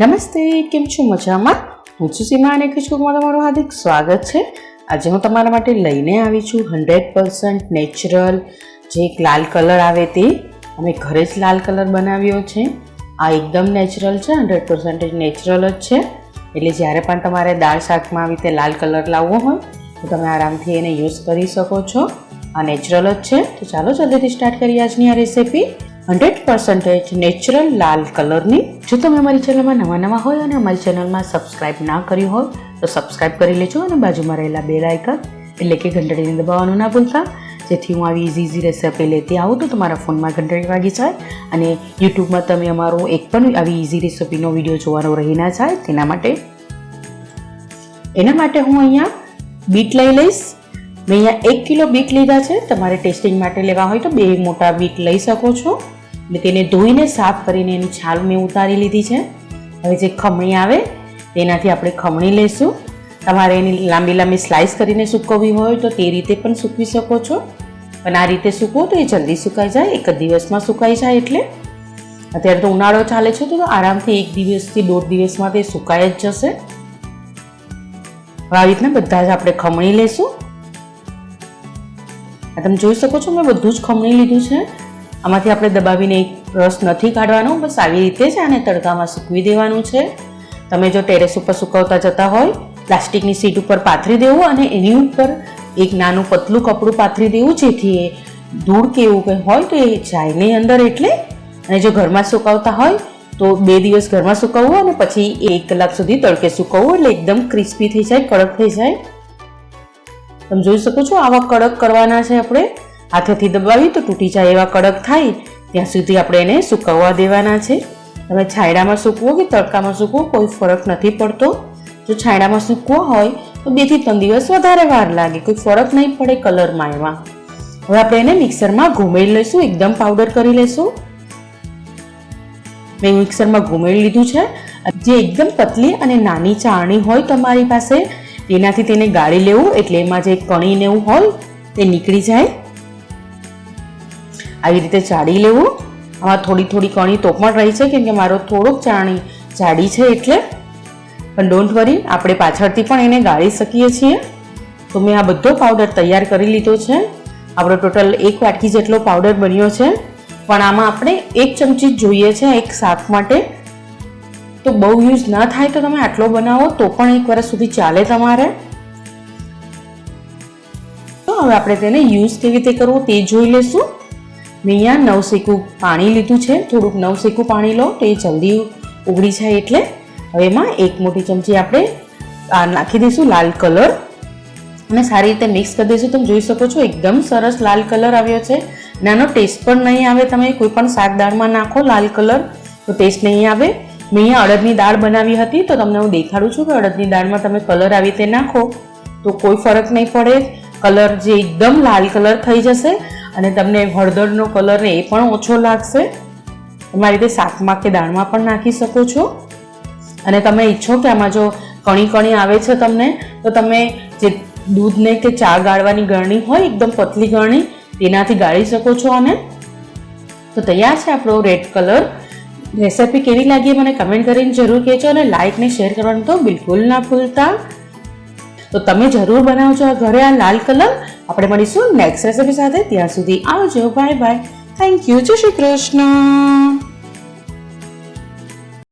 નમસ્તે, કેમ છો? મજામાં? હું છું સીમા અને ખુશબુકમાં તમારું હાર્દિક સ્વાગત છે. આજે હું તમારા માટે લઈને આવી છું હંડ્રેડ પર્સન્ટ નેચરલ જે એક લાલ કલર આવે તે. અમે ઘરે જ લાલ કલર બનાવ્યો છે. આ એકદમ નેચરલ છે, હંડ્રેડ પર્સન્ટેજ નેચરલ જ છે. એટલે જ્યારે પણ તમારે દાળ શાકમાં આવી રીતે લાલ કલર લાવવો હોય, તો તમે આરામથી એને યુઝ કરી શકો છો. આ નેચરલ જ છે. તો ચાલો જલ્દીથી સ્ટાર્ટ કરીએ આજની આ રેસીપી. હંડ્રેડ પર્સન્ટેજ નેચરલ લાલ કલરની. જો તમે અમારી ચેનલમાં નવા નવા હોય અને અમારી ચેનલમાં સબસ્ક્રાઇબ ના કર્યું હોય, તો સબસ્ક્રાઇબ કરી લેજો અને બાજુમાં રહેલા બે આઇકન એટલે કે ઘંટડીને દબાવવાનું ના ભૂલતા. જેથી હું આવી ઇઝી ઇઝી રેસીપી લેતી આવું તો તમારા ફોનમાં ઘંટડી વાગી જાય અને યુટ્યુબમાં તમે અમારો એક પણ આવી ઇઝી રેસીપીનો વીડિયો જોવાનો રહી ના જાય. તેના માટે, એના માટે હું અહીંયા બીટ લઈ લઈશ. મેં અહીંયા એક કિલો બીટ લીધા છે. તમારે ટેસ્ટિંગ માટે લેવા હોય તો બે મોટા બીટ લઈ શકો છો. તેને ધોઈને સાફ કરીને એની છાલ મેં ઉતારી લીધી છે. હવે જે ખમણી આવે, તેનાથી આપણે ખમણી લઈશું તમારે એની લાંબી લાંબી સ્લાઇસ કરીને સૂકવવી હોય તો તે રીતે પણ સૂકવી શકો છો. પણ આ રીતે સૂકવો તો એ જલ્દી સુકાઈ જાય, એક જ દિવસમાં સુકાઈ જાય એટલે. અત્યારે તો ઉનાળો ચાલે છે તો આરામથી એક દિવસથી દોઢ દિવસમાં તે સુકાઈ જ જશે. હવે આવી રીતના બધા જ આપણે ખમણી લઈશું તમે જોઈ શકો છો મેં બધું જ ખમણી લીધું છે. આમાંથી આપણે દબાવીને એક રસ નથી કાઢવાનો, બસ આવી રીતે જ આને તડકામાં સૂકવી દેવાનું છે. તમે જો ટેરેસ ઉપર સુકવતા જતા હોય, પ્લાસ્ટિકની સીટ ઉપર પાથરી દેવું અને એની ઉપર એક નાનું પતલું કપડું પાથરી દેવું, જેથી એ ધૂળ કે એવું કંઈ હોય તો એ જાય નહીં અંદર એટલે. અને જો ઘરમાં સુકવતા હોય, તો બે દિવસ ઘરમાં સુકવવું અને પછી એક કલાક સુધી તડકે સુકવવું એટલે એકદમ ક્રિસ્પી થઈ જાય, કડક થઈ જાય. તમે જોઈ શકો છો આવા કડક કરવાના છે આપણે. હાથેથી દબાવી તો તૂટી જાય એવા કડક થાય, ત્યાં સુધી આપણે એને સુકવવા દેવાના છે. તમે છાંયડામાં સૂકવો કે તડકામાં સૂકવો કોઈ ફરક નથી પડતો. જો છાંયડામાં સૂકવો હોય તો બેથી ત્રણ દિવસ વધારે વાર લાગે, કોઈ ફરક નહીં પડે કલરમાં એમાં. હવે આપણે એને મિક્સરમાં ઘૂમેડી લઈશું, એકદમ પાવડર કરી લઈશું મેં મિક્સરમાં ઘૂમેડી લીધું છે. જે એકદમ પતલી અને નાની ચાળણી હોય તમારી પાસે એનાથી તેને ગાળી લેવું, એટલે એમાં જે કણી ને એવું હોય, તે નીકળી જાય. આવી રીતે ચાળી લેવું. આમાં થોડી થોડી કણી તો પણ રહી છે કેમ કે મારો થોડોક ચાણી જાડી છે એટલે. પણ ડોન્ટ વરી આપણે પાછળથી પણ એને ગાળી શકીએ છીએ. તો મેં આ બધો પાવડર તૈયાર કરી લીધો છે. આપણો ટોટલ એક વાટકી જેટલો પાવડર બન્યો છે. પણ આમાં આપણે એક ચમચી જ જોઈએ છે, એક શાક માટે. તો બહુ યુઝ ના થાય તો તમે આટલો બનાવો, તો પણ એક વર્ષ સુધી ચાલે તમારે. તો હવે આપણે તેને યુઝ કેવી રીતે કરવું તે જોઈ લેશું. મેં અહીંયા નવશેકું પાણી લીધું છે. થોડુંક નવસેકું પાણી લો તો એ જલ્દી ઉગડી જાય એટલે હવે એમાં એક મોટી ચમચી આપણે નાખી દઈશું લાલ કલર. અને સારી રીતે મિક્સ કરી દઈશું. તમે જોઈ શકો છો એકદમ સરસ લાલ કલર આવ્યો છે. નાનો ટેસ્ટ પણ નહીં આવે તમે કોઈ પણ શાક દાળમાં નાખો લાલ કલર, તો ટેસ્ટ નહીં આવે. મેં અહીંયા અડદની દાળ બનાવી હતી, તો તમને હું દેખાડું છું કે અડદની દાળમાં તમે કલર આવી રીતે નાખો, તો કોઈ ફરક નહીં પડે. કલર જે એકદમ લાલ કલર થઈ જશે અને તમને હળદરનો કલર ને એ પણ ઓછો લાગશે. તમારી રીતે શાકમાં કે દાળમાં પણ નાખી શકો છો. અને તમે ઈચ્છો કે આમાં જો કણી કણી આવે છે તમને, તો તમે જે દૂધને કે ચા ગાળવાની ગરણી હોય, એકદમ પતલી ગરણી, તેનાથી ગાળી શકો છો અને તો તૈયાર છે આપણો રેડ કલર રેસિપી કેવી લાગી મને કમેન્ટ કરીને જરૂર કહેજો અને લાઇક ને શેર કરવાનું તો બિલકુલ ના ભૂલતા. તો તમે જરૂર બનાવજો આ ઘરે આ લાલ કલર. આપણે મળીશું નેક્સ્ટ રેસિપી સાથે. ત્યાં સુધી આવજો. બાય બાય થેન્ક યુ જય શ્રી કૃષ્ણ.